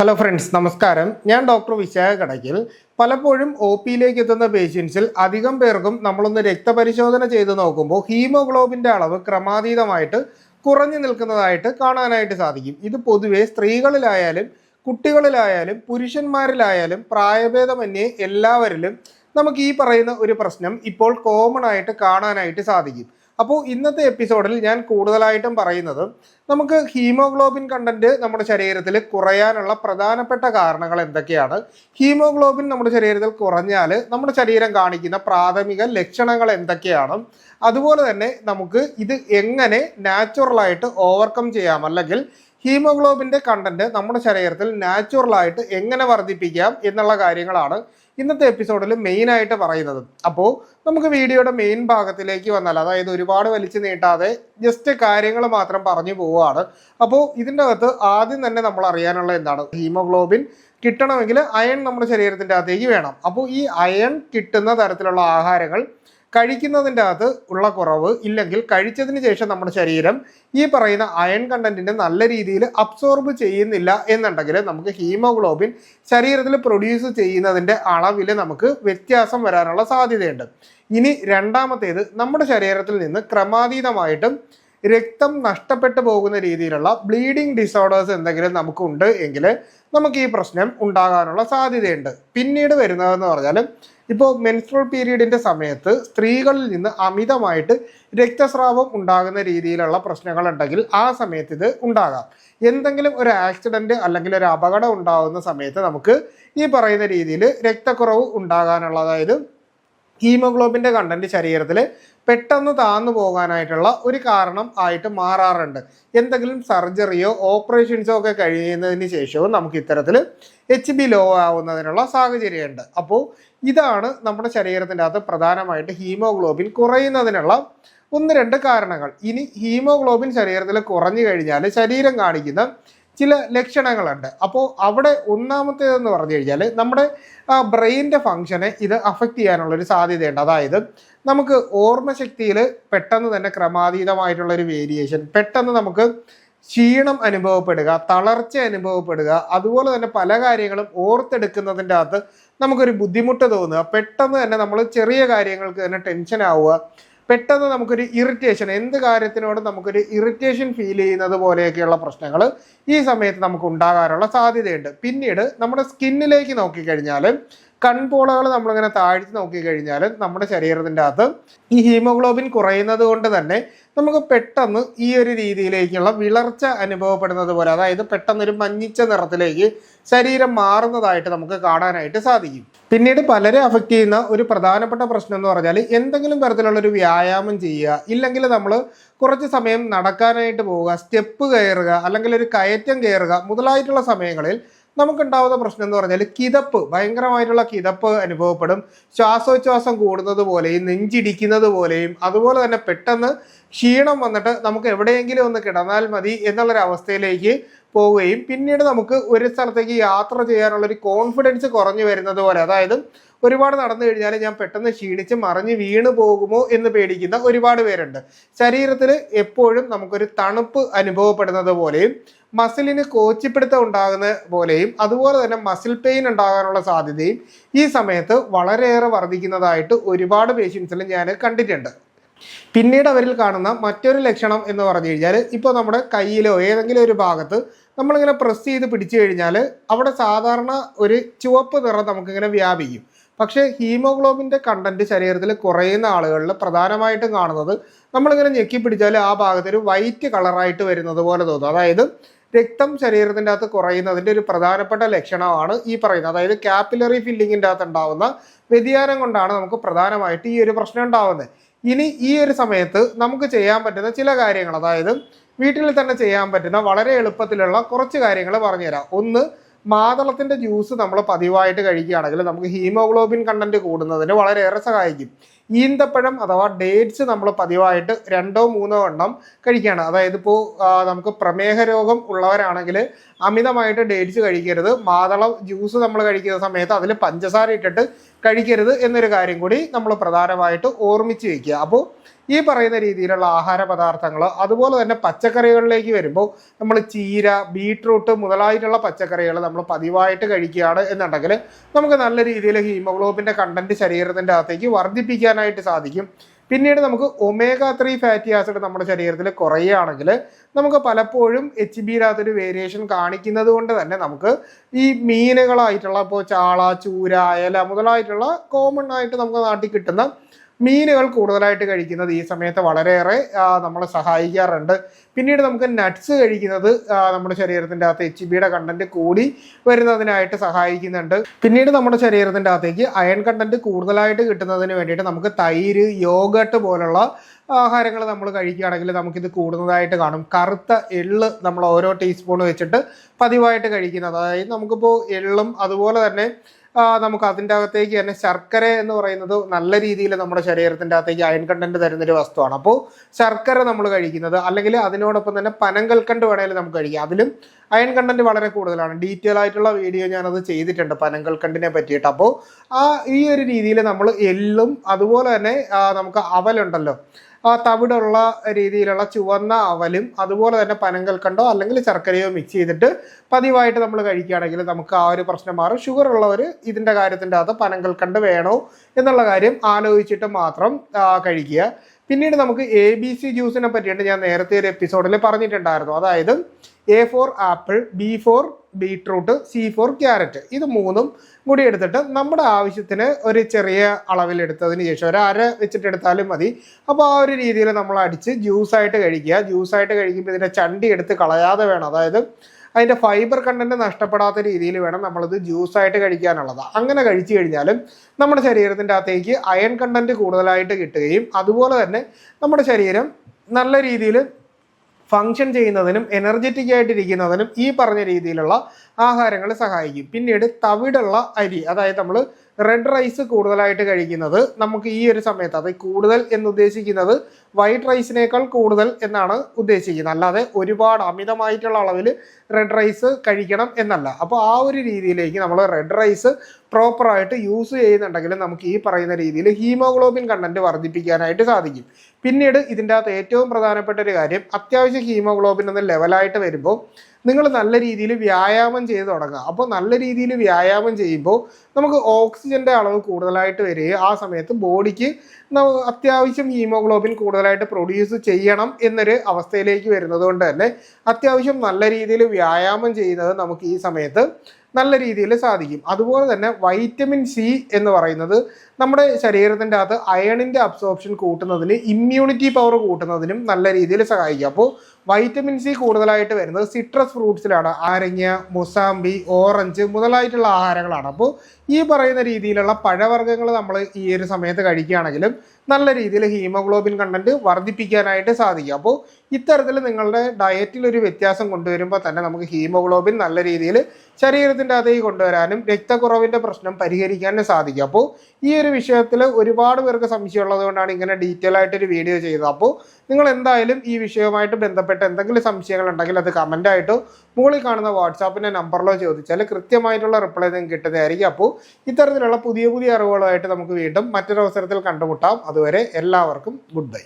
Hello friends നമസ്കാരം. ഞാൻ doctor Vishakha Kadakkal പലപ്പോഴും ഒ പിയിലേക്ക് എത്തുന്ന പേഷ്യൻസിൽ അധികം പേർക്കും നമ്മളൊന്ന് രക്തപരിശോധന ചെയ്ത് നോക്കുമ്പോൾ ഹീമോഗ്ലോബിന്റെ അളവ് ക്രമാതീതമായിട്ട് കുറഞ്ഞു നിൽക്കുന്നതായിട്ട് കാണാനായിട്ട് സാധിക്കും. ഇത് പൊതുവേ സ്ത്രീകളിലായാലും കുട്ടികളിലായാലും പുരുഷന്മാരിലായാലും പ്രായഭേദമന്യേ എല്ലാവരിലും നമുക്ക് ഈ പറയുന്ന ഒരു പ്രശ്നം ഇപ്പോൾ കോമൺ ആയിട്ട് കാണാനായിട്ട് സാധിക്കും. അപ്പോൾ ഇന്നത്തെ എപ്പിസോഡിൽ ഞാൻ കൂടുതലായിട്ടും പറയുന്നത് നമുക്ക് ഹീമോഗ്ലോബിൻ കണ്ടന്റ് നമ്മുടെ ശരീരത്തിൽ കുറയാനുള്ള പ്രധാനപ്പെട്ട കാരണങ്ങൾ എന്തൊക്കെയാണ്? ഹീമോഗ്ലോബിൻ നമ്മുടെ ശരീരത്തിൽ കുറഞ്ഞാൽ നമ്മുടെ ശരീരം കാണിക്കുന്ന പ്രാഥമിക ലക്ഷണങ്ങൾ എന്തൊക്കെയാണ്? അതുപോലെ തന്നെ നമുക്ക് ഇത് എങ്ങനെ നാച്ചുറലായിട്ട് ഓവർകം ചെയ്യാം? അല്ലെങ്കിൽ ഹീമോഗ്ലോബിന്റെ കണ്ടന്റ് നമ്മുടെ ശരീരത്തിൽ നാച്ചുറലായിട്ട് എങ്ങനെ വർദ്ധിപ്പിക്കാം എന്നുള്ള കാര്യങ്ങളാണ് ഇന്നത്തെ എപ്പിസോഡിൽ മെയിൻ ആയിട്ട് പറയുന്നത്. അപ്പോൾ നമുക്ക് വീഡിയോയുടെ മെയിൻ ഭാഗത്തിലേക്ക് വന്നാൽ അതായത് ഒരുപാട് വലിച്ചു നീട്ടാതെ ജസ്റ്റ് കാര്യങ്ങൾ മാത്രം പറഞ്ഞു പോവുകയാണ്. അപ്പോൾ ഇതിന്റെ അകത്ത് ആദ്യം തന്നെ നമ്മൾ അറിയാനുള്ള എന്താണ്? ഹീമോഗ്ലോബിൻ കിട്ടണമെങ്കിൽ അയൺ നമ്മുടെ ശരീരത്തിന്റെ അകത്തേക്ക് വേണം. അപ്പോൾ ഈ അയൺ കിട്ടുന്ന തരത്തിലുള്ള ആഹാരങ്ങൾ കഴിക്കുന്നതിന്റെ അകത്ത് ഉള്ള കുറവ് ഇല്ലെങ്കിൽ കഴിച്ചതിന് ശേഷം നമ്മുടെ ശരീരം ഈ പറയുന്ന അയൺ കണ്ടന്റിനെ നല്ല രീതിയിൽ അബ്സോർബ് ചെയ്യുന്നില്ല എന്നുണ്ടെങ്കിൽ നമുക്ക് ഹീമോഗ്ലോബിൻ ശരീരത്തിൽ പ്രൊഡ്യൂസ് ചെയ്യുന്നതിന്റെ അളവിൽ നമുക്ക് വ്യത്യാസം വരാനുള്ള സാധ്യതയുണ്ട്. ഇനി രണ്ടാമത്തേത് നമ്മുടെ ശരീരത്തിൽ നിന്ന് ക്രമാതീതമായിട്ടും രക്തം നഷ്ടപ്പെട്ടു പോകുന്ന രീതിയിലുള്ള ബ്ലീഡിംഗ് ഡിസോർഡേഴ്സ് എന്തെങ്കിലും നമുക്കുണ്ട് എങ്കിൽ നമുക്ക് ഈ പ്രശ്നം ഉണ്ടാകാനുള്ള സാധ്യതയുണ്ട്. പിന്നീട് വരുന്നതെന്ന് പറഞ്ഞാൽ ഇപ്പോൾ മെൻസ്ട്രൽ പീരീഡിന്റെ സമയത്ത് സ്ത്രീകളിൽ നിന്ന് അമിതമായിട്ട് രക്തസ്രാവം ഉണ്ടാകുന്ന രീതിയിലുള്ള പ്രശ്നങ്ങൾ ഉണ്ടെങ്കിൽ ആ സമയത്ത് ഇത് ഉണ്ടാകാം. എന്തെങ്കിലും ഒരു ആക്സിഡന്റ് അല്ലെങ്കിൽ ഒരു അപകടം ഉണ്ടാകുന്ന സമയത്ത് നമുക്ക് ഈ പറയുന്ന രീതിയിൽ രക്തക്കുറവ് ഉണ്ടാകാനുള്ള അതായത് ഹീമോഗ്ലോബിന്റെ കണ്ടന്റ് ശരീരത്തിൽ പെട്ടെന്ന് താന്നു പോകാനായിട്ടുള്ള ഒരു കാരണം ആയിട്ട് മാറാറുണ്ട്. എന്തെങ്കിലും സർജറിയോ ഓപ്പറേഷൻസോ ഒക്കെ കഴിയുന്നതിന് ശേഷവും നമുക്ക് ഇത്തരത്തിൽ എച്ച് ബി ലോ ആവുന്നതിനുള്ള സാഹചര്യമുണ്ട്. അപ്പോൾ ഇതാണ് നമ്മുടെ ശരീരത്തിന്റെ അകത്ത് പ്രധാനമായിട്ട് ഹീമോഗ്ലോബിൻ കുറയുന്നതിനുള്ള ഒന്ന് രണ്ട് കാരണങ്ങൾ. ഇനി ഹീമോഗ്ലോബിൻ ശരീരത്തിൽ കുറഞ്ഞു കഴിഞ്ഞാൽ ശരീരം കാണിക്കുന്ന ചില ലക്ഷണങ്ങളുണ്ട്. അപ്പോൾ അവിടെ ഒന്നാമത്തേതെന്ന് പറഞ്ഞു കഴിഞ്ഞാൽ നമ്മുടെ ബ്രെയിനിന്റെ ഫങ്ഷനെ ഇത് അഫക്റ്റ് ചെയ്യാനുള്ളൊരു സാധ്യതയുണ്ട്. അതായത് നമുക്ക് ഓർമ്മശക്തിയിൽ പെട്ടെന്ന് തന്നെ ക്രമാതീതമായിട്ടുള്ളൊരു വേരിയേഷൻ പെട്ടെന്ന് നമുക്ക് ക്ഷീണം അനുഭവപ്പെടുക തളർച്ച അനുഭവപ്പെടുക അതുപോലെ തന്നെ പല കാര്യങ്ങളും ഓർത്തെടുക്കുന്നതിന്റെ അകത്ത് നമുക്കൊരു ബുദ്ധിമുട്ട് തോന്നുക. പെട്ടെന്ന് തന്നെ നമ്മൾ ചെറിയ കാര്യങ്ങൾക്ക് തന്നെ ടെൻഷൻ ആവുക. പെട്ടെന്ന് നമുക്കൊരു ഇറിറ്റേഷൻ എന്ത് കാര്യത്തിനോടും നമുക്കൊരു ഇറിറ്റേഷൻ ഫീൽ ചെയ്യുന്നത് പോലെയൊക്കെയുള്ള പ്രശ്നങ്ങൾ ഈ സമയത്ത് നമുക്ക് ഉണ്ടാകാനുള്ള സാധ്യതയുണ്ട്. പിന്നീട് നമ്മുടെ സ്കിന്നിലേക്ക് നോക്കിക്കഴിഞ്ഞാൽ കൺപോളകൾ നമ്മളിങ്ങനെ താഴ്ത്തി നോക്കിക്കഴിഞ്ഞാൽ നമ്മുടെ ശരീരത്തിന്റെ അകത്ത് ഈ ഹീമോഗ്ലോബിൻ കുറയുന്നത് കൊണ്ട് തന്നെ നമുക്ക് പെട്ടെന്ന് ഈ ഒരു രീതിയിലേക്കുള്ള വിളർച്ച അനുഭവപ്പെടുന്നത് പോലെ അതായത് പെട്ടെന്നൊരു മഞ്ഞിച്ച നിറത്തിലേക്ക് ശരീരം മാറുന്നതായിട്ട് നമുക്ക് കാണാനായിട്ട് സാധിക്കും. പിന്നീട് പലരെ അഫക്റ്റ് ചെയ്യുന്ന ഒരു പ്രധാനപ്പെട്ട പ്രശ്നം എന്ന് പറഞ്ഞാൽ എന്തെങ്കിലും തരത്തിലുള്ള ഒരു വ്യായാമം ചെയ്യുക ഇല്ലെങ്കിൽ നമ്മൾ കുറച്ച് സമയം നടക്കാനായിട്ട് പോവുക സ്റ്റെപ്പ് കയറുക അല്ലെങ്കിൽ ഒരു കയറ്റം കയറുക മുതലായിട്ടുള്ള സമയങ്ങളിൽ നമുക്കുണ്ടാവുന്ന പ്രശ്നം എന്ന് പറഞ്ഞാൽ കിതപ്പ്. ഭയങ്കരമായിട്ടുള്ള കിതപ്പ് അനുഭവപ്പെടും. ശ്വാസോച്ഛ്വാസം കൂടുന്നത് പോലെയും നെഞ്ചിടിക്കുന്നത് പോലെയും അതുപോലെ തന്നെ പെട്ടെന്ന് ക്ഷീണം വന്നിട്ട് നമുക്ക് എവിടെയെങ്കിലും ഒന്ന് കിടന്നാൽ മതി എന്നുള്ളൊരു അവസ്ഥയിലേക്ക് പോവുകയും പിന്നീട് നമുക്ക് ഒരു സ്ഥലത്തേക്ക് യാത്ര ചെയ്യാനുള്ളൊരു കോൺഫിഡൻസ് കുറഞ്ഞു വരുന്നത് പോലെ അതായത് ഒരുപാട് നടന്നു കഴിഞ്ഞാൽ ഞാൻ പെട്ടെന്ന് ക്ഷീണിച്ച് മറിഞ്ഞ് വീണ് പോകുമോ എന്ന് പേടിക്കുന്ന ഒരുപാട് പേരുണ്ട്. ശരീരത്തിൽ എപ്പോഴും നമുക്കൊരു തണുപ്പ് അനുഭവപ്പെടുന്നത് പോലെയും മസിലിന് കോച്ചിപ്പിടുത്തം ഉണ്ടാകുന്ന പോലെയും അതുപോലെ തന്നെ മസിൽ പെയിൻ ഉണ്ടാകാനുള്ള സാധ്യതയും ഈ സമയത്ത് വളരെയേറെ വർദ്ധിക്കുന്നതായിട്ട് ഒരുപാട് പേഷ്യൻസിൽ ഞാൻ കണ്ടിട്ടുണ്ട്. പിന്നീട് അവരിൽ കാണുന്ന മറ്റൊരു ലക്ഷണം എന്ന് പറഞ്ഞു കഴിഞ്ഞാൽ ഇപ്പോൾ നമ്മുടെ കയ്യിലോ ഏതെങ്കിലും ഒരു ഭാഗത്ത് നമ്മളിങ്ങനെ പ്രസ് ചെയ്ത് പിടിച്ചു കഴിഞ്ഞാൽ അവിടെ സാധാരണ ഒരു ചുവപ്പ് നിറം നമുക്കിങ്ങനെ വ്യാപിക്കും. പക്ഷേ ഹീമോഗ്ലോബിന്റെ കണ്ടന്റ് ശരീരത്തിൽ കുറയുന്ന ആളുകളിൽ പ്രധാനമായിട്ടും കാണുന്നത് നമ്മളിങ്ങനെ ഞെക്കി പിടിച്ചാൽ ആ ഭാഗത്തൊരു വൈറ്റ് കളറായിട്ട് വരുന്നത് പോലെ തോന്നും. അതായത് രക്തം ശരീരത്തിന്റെ അകത്ത് കുറയുന്നതിന്റെ ഒരു പ്രധാനപ്പെട്ട ലക്ഷണമാണ് ഈ പറയുന്നത്. അതായത് കാപ്പിലറി ഫില്ലിങ്ങിന്റെ അകത്ത് ഉണ്ടാവുന്ന വ്യതിയാനം കൊണ്ടാണ് നമുക്ക് പ്രധാനമായിട്ട് ഈ ഒരു പ്രശ്നം ഉണ്ടാവുന്നത്. ഇനി ഈ ഒരു സമയത്ത് നമുക്ക് ചെയ്യാൻ പറ്റുന്ന ചില കാര്യങ്ങൾ അതായത് വീട്ടിൽ തന്നെ ചെയ്യാൻ പറ്റുന്ന വളരെ എളുപ്പത്തിലുള്ള കുറച്ച് കാര്യങ്ങൾ പറഞ്ഞുതരാം. ഒന്ന് മാതളത്തിന്റെ ജ്യൂസ് നമ്മൾ പതിവായിട്ട് കഴിക്കുകയാണെങ്കിൽ നമുക്ക് ഹീമോഗ്ലോബിൻ കണ്ടന്റ് കൂടുന്നതിന് വളരെയേറെ സഹായിക്കും. ഈന്തപ്പഴം അഥവാ ഡേറ്റ്സ് നമ്മൾ പതിവായിട്ട് രണ്ടോ മൂന്നോ എണ്ണം കഴിക്കുകയാണ്. അതായത് ഇപ്പോൾ നമുക്ക് പ്രമേഹ രോഗം ഉള്ളവരാണെങ്കിൽ അമിതമായിട്ട് ഡേറ്റ്സ് കഴിക്കരുത്. മാതളം ജ്യൂസ് നമ്മൾ കഴിക്കുന്ന സമയത്ത് അതിൽ പഞ്ചസാര ഇട്ടിട്ട് കഴിക്കരുത് എന്നൊരു കാര്യം കൂടി നമ്മൾ പ്രധാനമായിട്ട് ഓർമ്മിച്ച് വയ്ക്കുക അപ്പോൾ ഈ പറയുന്ന രീതിയിലുള്ള ആഹാര പദാർത്ഥങ്ങൾ അതുപോലെ തന്നെ പച്ചക്കറികളിലേക്ക് വരുമ്പോൾ നമ്മൾ ചീര ബീട്രൂട്ട് മുതലായിട്ടുള്ള പച്ചക്കറികൾ നമ്മൾ പതിവായിട്ട് കഴിക്കുകയാണ് എന്നുണ്ടെങ്കിൽ നമുക്ക് നല്ല രീതിയിൽ ഹീമോഗ്ലോബിന്റെ കണ്ടന്റ് ശരീരത്തിന്റെ അകത്തേക്ക് വർദ്ധിപ്പിക്കാനായിട്ട് സാധിക്കും. പിന്നീട് നമുക്ക് ഒമേഗ ത്രീ ഫാറ്റി ആസിഡ് നമ്മുടെ ശരീരത്തിൽ കുറയുകയാണെങ്കിൽ നമുക്ക് പലപ്പോഴും എച്ച് ബിയിലകത്തൊരു വേരിയേഷൻ കാണിക്കുന്നത് കൊണ്ട് തന്നെ നമുക്ക് ഈ മീനുകളായിട്ടുള്ള ഇപ്പോൾ ചാള ചൂര അയല മുതലായിട്ടുള്ള കോമൺ ആയിട്ട് നമുക്ക് നാട്ടിൽ കിട്ടുന്ന മീനുകൾ കൂടുതലായിട്ട് കഴിക്കുന്നത് ഈ സമയത്ത് വളരെയേറെ നമ്മളെ സഹായിക്കാറുണ്ട്. പിന്നീട് നമുക്ക് നട്ട്സ് കഴിക്കുന്നത് നമ്മുടെ ശരീരത്തിന്റെ അകത്ത് എച്ച് ബിയുടെ കണ്ടന്റ് കൂടി വരുന്നതിനായിട്ട് സഹായിക്കുന്നുണ്ട്. പിന്നീട് നമ്മുടെ ശരീരത്തിന്റെ അകത്തേക്ക് അയൺ കണ്ടന്റ് കൂടുതലായിട്ട് കിട്ടുന്നതിന് വേണ്ടിയിട്ട് നമുക്ക് തൈര് യോഗട്ട് പോലുള്ള ആഹാരങ്ങൾ നമ്മൾ കഴിക്കുകയാണെങ്കിൽ നമുക്കിത് കൂടുന്നതായിട്ട് കാണും. കറുത്ത എള്ള് നമ്മൾ ഓരോ ടീസ്പൂൺ വെച്ചിട്ട് പതിവായിട്ട് കഴിക്കുന്നത്. അതായത് നമുക്കിപ്പോൾ എള്ളും അതുപോലെ തന്നെ നമുക്ക് അതിന്റെ അകത്തേക്ക് തന്നെ ശർക്കര എന്ന് പറയുന്നത് നല്ല രീതിയിൽ നമ്മുടെ ശരീരത്തിന്റെ അകത്തേക്ക് അയൺ കണ്ടന്റ് തരുന്നൊരു വസ്തുവാണ്. അപ്പോൾ ശർക്കര നമ്മൾ കഴിക്കുന്നത് അല്ലെങ്കിൽ അതിനോടൊപ്പം തന്നെ പനങ്കൽക്കണ്ട് വേണമെങ്കിൽ നമുക്ക് കഴിക്കാം. അതിലും അയൺ കണ്ടന്റ് വളരെ കൂടുതലാണ്. ഡീറ്റെയിൽ ആയിട്ടുള്ള വീഡിയോ ഞാനത് ചെയ്തിട്ടുണ്ട് പനങ്കൽക്കണ്ടിനെ പറ്റിയിട്ട്. അപ്പോൾ ആ ഈ ഒരു രീതിയിൽ നമ്മൾ എല്ലും അതുപോലെ തന്നെ നമുക്ക് അവലുണ്ടല്ലോ. ആ തവിടുള്ള രീതിയിലുള്ള ചുവന്ന അവലും അതുപോലെ തന്നെ പനങ്കൽക്കണ്ടോ അല്ലെങ്കിൽ ശർക്കരയോ മിക്സ് ചെയ്തിട്ട് പതിവായിട്ട് നമ്മൾ കഴിക്കുകയാണെങ്കിൽ നമുക്ക് ആ ഒരു പ്രശ്നം മാറും. ഷുഗർ ഉള്ളവർ ഇതിന്റെ കാര്യത്തിന്റെ അകത്ത് പനങ്കൽക്കണ്ട് വേണോ എന്നുള്ള കാര്യം ആലോചിച്ചിട്ട് മാത്രം കഴിക്കുക. പിന്നീട് നമുക്ക് എ ബി സി ജ്യൂസിനെ പറ്റിയിട്ട് ഞാൻ നേരത്തെ ഒരു എപ്പിസോഡിൽ പറഞ്ഞിട്ടുണ്ടായിരുന്നു. അതായത് A for apple B for beetroot C for carrot ഇത് മൂന്നും കൂടി എടുത്തിട്ട് നമ്മുടെ ആവശ്യത്തിന് ഒരു ചെറിയ അളവിൽ എടുത്തതിന് ശേഷം ഒരു അര വെച്ചിട്ട് എടുത്താലും മതി. അപ്പോൾ ആ ഒരു രീതിയിൽ നമ്മൾ അടിച്ച് ജ്യൂസായിട്ട് കഴിക്കുക. ജ്യൂസായിട്ട് കഴിക്കുമ്പോൾ ഇതിന്റെ ചണ്ടി എടുത്ത് കളയാതെ വേണം. അതായത് അതിന്റെ ഫൈബർ കണ്ടന്റ് നഷ്ടപ്പെടാത്ത രീതിയിൽ വേണം നമ്മളിത് ജ്യൂസായിട്ട് കഴിക്കാനുള്ളത്. അങ്ങനെ കഴിച്ചു കഴിഞ്ഞാലും നമ്മുടെ ശരീരത്തിന്റെ അകത്തേക്ക് അയൺ കണ്ടന്റ് കൂടുതലായിട്ട് കിട്ടുകയും അതുപോലെ തന്നെ നമ്മുടെ ശരീരം നല്ല രീതിയിൽ ഫങ്ഷൻ ചെയ്യുന്നതിനും എനർജറ്റിക് ആയിട്ടിരിക്കുന്നതിനും ഈ പറഞ്ഞ രീതിയിലുള്ള ആഹാരങ്ങൾ സഹായിക്കും. പിന്നീട് തവിടുള്ള അരി അതായത് നമ്മൾ റെഡ് റൈസ് കൂടുതലായിട്ട് കഴിക്കുന്നത് നമുക്ക് ഈ ഒരു സമയത്ത് അത് കൂടുതൽ എന്ന് ഉദ്ദേശിക്കുന്നത് വൈറ്റ് റൈസിനേക്കാൾ കൂടുതൽ എന്നാണ് ഉദ്ദേശിക്കുന്നത്. അല്ലാതെ ഒരുപാട് അമിതമായിട്ടുള്ള അളവിൽ റെഡ് റൈസ് കഴിക്കണം എന്നല്ല. അപ്പോൾ ആ ഒരു രീതിയിലേക്ക് നമ്മൾ റെഡ് റൈസ് പ്രോപ്പറായിട്ട് യൂസ് ചെയ്യുന്നുണ്ടെങ്കിൽ നമുക്ക് ഈ പറയുന്ന രീതിയിൽ ഹീമോഗ്ലോബിൻ കണ്ടന്റ് വർദ്ധിപ്പിക്കാനായിട്ട് സാധിക്കും. പിന്നീട് ഇതിന്റെ അകത്ത് ഏറ്റവും പ്രധാനപ്പെട്ട ഒരു കാര്യം അത്യാവശ്യം ഹീമോഗ്ലോബിൻ ഒന്ന് ലെവലായിട്ട് വരുമ്പോൾ നിങ്ങൾ നല്ല രീതിയിൽ വ്യായാമം ചെയ്ത് തുടങ്ങുക. അപ്പോൾ നല്ല രീതിയിൽ വ്യായാമം ചെയ്യുമ്പോൾ നമുക്ക് ഓക്സിജന്റെ അളവ് കൂടുതലായിട്ട് വരികയും ആ സമയത്ത് ബോഡിക്ക് അത്യാവശ്യം ഹീമോഗ്ലോബിൻ കൂടുതലായിട്ട് പ്രൊഡ്യൂസ് ചെയ്യണം എന്നൊരു അവസ്ഥയിലേക്ക് വരുന്നത് കൊണ്ട് തന്നെ അത്യാവശ്യം നല്ല രീതിയിൽ വ്യായാമം ചെയ്യുന്നത് നമുക്ക് ഈ സമയത്ത് നല്ല രീതിയിൽ സാധിക്കും. അതുപോലെ തന്നെ വൈറ്റമിൻ സി എന്ന് പറയുന്നത് നമ്മുടെ ശരീരത്തിന്റെ അകത്ത് അയണിന്റെ അബ്സോർപ്ഷൻ കൂട്ടുന്നതിന് ഇമ്മ്യൂണിറ്റി പവർ കൂട്ടുന്നതിനും നല്ല രീതിയിൽ സഹായിക്കും. അപ്പോൾ വൈറ്റമിൻ സി കൂടുതലായിട്ട് വരുന്നത് സിട്രസ് ഫ്രൂട്ട്സിലാണ് ആരങ്ങ മുസാമ്പി ഓറഞ്ച് മുതലായിട്ടുള്ള ആഹാരങ്ങളാണ്. അപ്പോൾ ഈ പറയുന്ന രീതിയിലുള്ള പഴവർഗങ്ങൾ നമ്മൾ ഈ ഒരു സമയത്ത് കഴിക്കുകയാണെങ്കിലും നല്ല രീതിയിൽ ഹീമോഗ്ലോബിൻ കണ്ടന്റ് വർദ്ധിപ്പിക്കാനായിട്ട് സാധിക്കും. അപ്പോൾ ഇത്തരത്തിൽ നിങ്ങളുടെ ഡയറ്റിൽ ഒരു വ്യത്യാസം കൊണ്ടുവരുമ്പോൾ തന്നെ നമുക്ക് ഹീമോഗ്ലോബിൻ നല്ല രീതിയിൽ ശരീരത്തിന്റെ അതേ കൊണ്ടുവരാനും രക്തക്കുറവിന്റെ പ്രശ്നം പരിഹരിക്കാനും സാധിക്കും. അപ്പോൾ ഈ ഒരു വിഷയത്തിൽ ഒരുപാട് പേർക്ക് സംശയമുള്ളത് കൊണ്ടാണ് ഇങ്ങനെ ഡീറ്റെയിൽ ആയിട്ടൊരു വീഡിയോ ചെയ്തത്. അപ്പോൾ നിങ്ങൾ എന്തായാലും ഈ വിഷയവുമായിട്ട് ബന്ധപ്പെട്ട് എന്തെങ്കിലും സംശയങ്ങൾ ഉണ്ടെങ്കിൽ അത് കമന്റായിട്ടോ മുകളിൽ കാണുന്ന വാട്സാപ്പിന്റെ നമ്പറിലോ ചോദിച്ചാൽ കൃത്യമായിട്ടുള്ള റിപ്ലൈ നിങ്ങൾക്ക് കിട്ടുന്നതായിരിക്കും. അപ്പോൾ ഇത്തരത്തിലുള്ള പുതിയ പുതിയ അറിവുകളുമായിട്ട് നമുക്ക് വീണ്ടും മറ്റൊരവസരത്തിൽ കണ്ടുമുട്ടാം. അതുവരെ എല്ലാവർക്കും ഗുഡ് ബൈ